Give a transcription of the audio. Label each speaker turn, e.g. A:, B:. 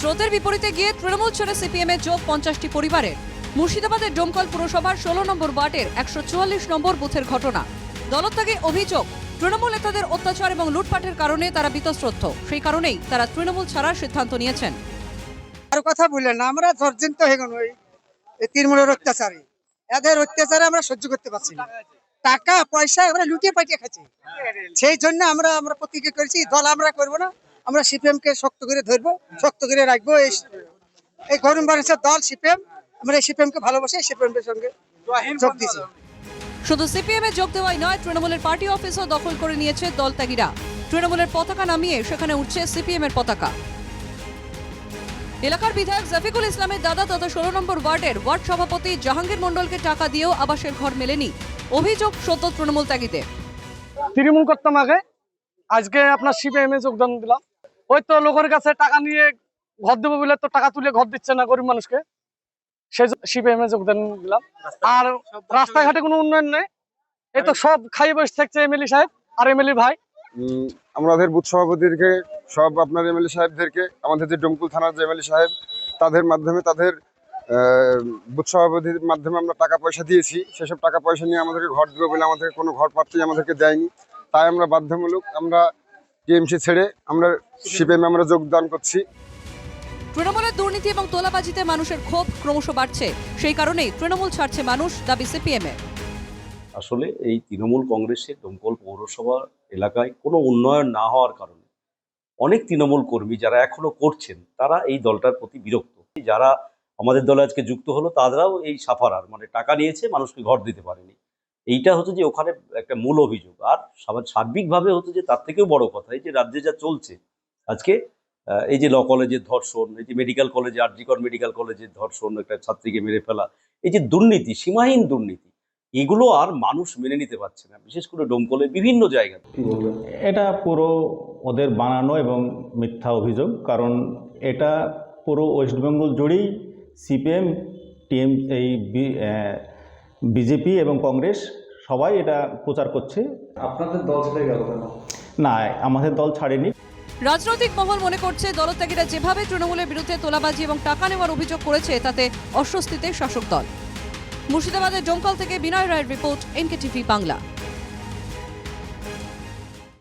A: স্রোতের বিপরীতে গিয়ে তৃণমূল ছেড়ে সিপিএম এর যোগ পঞ্চাশটি পরিবারের। মুর্শিদাবাদের ডোমকল পুরসভার ষোলো নম্বর ওয়ার্ডের একশো চুয়াল্লিশ নম্বর বুথের ঘটনা। দলত্যাগে অভিযোগ, তৃণমূল নেতাদের অত্যাচার এবং লুটপাটের কারণে তারা বিতশ্রদ্ধ সেই কারণেই তারা তৃণমূল ছাড়ার সিদ্ধান্ত নিয়েছেন।
B: আর কথা বললেন না, আমরা ধর্জিন্ত হয়ে গেল তৃণমূলের অত্যাচারে। এদের অত্যাচারে আমরা সহ্য করতে পারছি না। টাকা, পয়সা আমরা লুটিয়ে পাটিয়ে খাচ্ছি সেই জন্য আমরা আমরা প্রতিজ্ঞা করেছি, দল আমরা করব না। আমরা সিপিএম কে শক্ত করে ধরবো শক্ত করে রাখব। এই এই গরম মানুষের দল সিপিএম আমরা এই সিপিএম কে ভালোবাসি সিপিএম এর সঙ্গে যোগ দিয়েছি।
A: শুধু সিপিএম এ যোগ দেওয়াই নয় তৃণমূলের পার্টি অফিসও দখল করে নিয়েছে দলত্যাগীরা। তৃণমূলের পতাকা নামিয়ে সেখানে উঠছে সিপিএম এর পতাকা। এলাকার বিধায়ক জাফিকুল ইসলামের দাদা তথা ষোলো নম্বর ওয়ার্ডের ওয়ার্ড সভাপতি জাহাঙ্গীর মন্ডলকে টাকা দিয়েও আবাসের ঘর মেলেনি। অভিযোগ সত্য তৃণমূল ত্যাগীদের।
C: তৃণমূল করতাম আগে। আজকে আপনার সিপিএম এ যোগদান দিলাম। ওই তো লোকের কাছে টাকা নিয়ে ঘর দেবো বলে তো টাকা তুলে ঘর দিচ্ছে না গরিব মানুষকে। সেই সিপিএম এ যোগদান দিলাম। আর রাস্তাঘাটে কোনো উন্নয়ন নেই। এই তো সব খাইয়ে বসে থাকছে এমএলএ সাহেব আর এমএলএ ভাই।
D: আমাদের বুথ সভাপতিদেরকে, সব আপনার এমএলএ সাহেবদেরকে, আমাদের যে ডোমকুল থানার যে এমএলএ সাহেব, তাদের মাধ্যমে, তাদের বুথ সভাপতির মাধ্যমে আমরা টাকা পয়সা দিয়েছি। সেসব টাকা পয়সা নিয়ে আমাদেরকে ঘর দেবে বলে আমাদেরকে কোনো ঘর পাত্রী আমাদেরকে দেয়নি। তাই আমরা বাধ্যমূলক আমরা টিএমসি ছেড়ে আমরা সিপিএম আমরা যোগদান করছি।
A: তৃণমূলের দুর্নীতি এবং তোলাবাজিতে মানুষের ক্ষোভ ক্রমশ বাড়ছে। সেই কারণেই তৃণমূল ছাড়ছে মানুষ দাবি সিপিএম। এর
E: আসলে এই তৃণমূল কংগ্রেসের দমকল পৌরসভা এলাকায় কোনো উন্নয়ন না হওয়ার কারণে অনেক তৃণমূল কর্মী যারা এখনও করছেন তারা এই দলটার প্রতি বিরক্ত। যারা আমাদের দলে আজকে যুক্ত হলো তারাও এই সাফারার মানে টাকা নিয়েছে মানুষকে ঘর দিতে পারেনি। এইটা হচ্ছে যে ওখানে একটা মূল অভিযোগ। আর সার্বিকভাবে হচ্ছে যে তার থেকেও বড় কথা এই যে রাজ্যে যা চলছে, আজকে এই যে ল কলেজের ধর্ষণ, এই যে মেডিকেল কলেজে আরজিকর মেডিকেল কলেজের ধর্ষণ, একটা ছাত্রীকে মেরে ফেলা, এই যে দুর্নীতি, সীমাহীন দুর্নীতি, এগুলো আর মানুষ মেনে নিতে পারছে না। বিশেষ করে ডোমকলে বিভিন্ন জায়গাতে
F: এটা পুরো ওদের বানানো এবং মিথ্যা অভিযোগ, কারণ এটা পুরো ওয়েস্ট বেঙ্গল জুড়েই সিপিএম, টিএম, এই বিজেপি এবং কংগ্রেস সবাই এটা প্রচার করছে।
G: আপনাদের দল ছেড়ে গেল কেন?
F: না আমাদের দল ছাড়েনি।
A: রাজনৈতিক মহল মনে করছে দলত্যাগীরা যেভাবে তৃণমূলের বিরুদ্ধে তোলাবাজি এবং টাকা নেওয়ার অভিযোগ করেছে তাতে অস্বস্তিতে শাসক দল। মুর্শিদাবাদের জঙ্কাল থেকে বিনয় রায়ের রিপোর্ট এনকে টিভি বাংলা।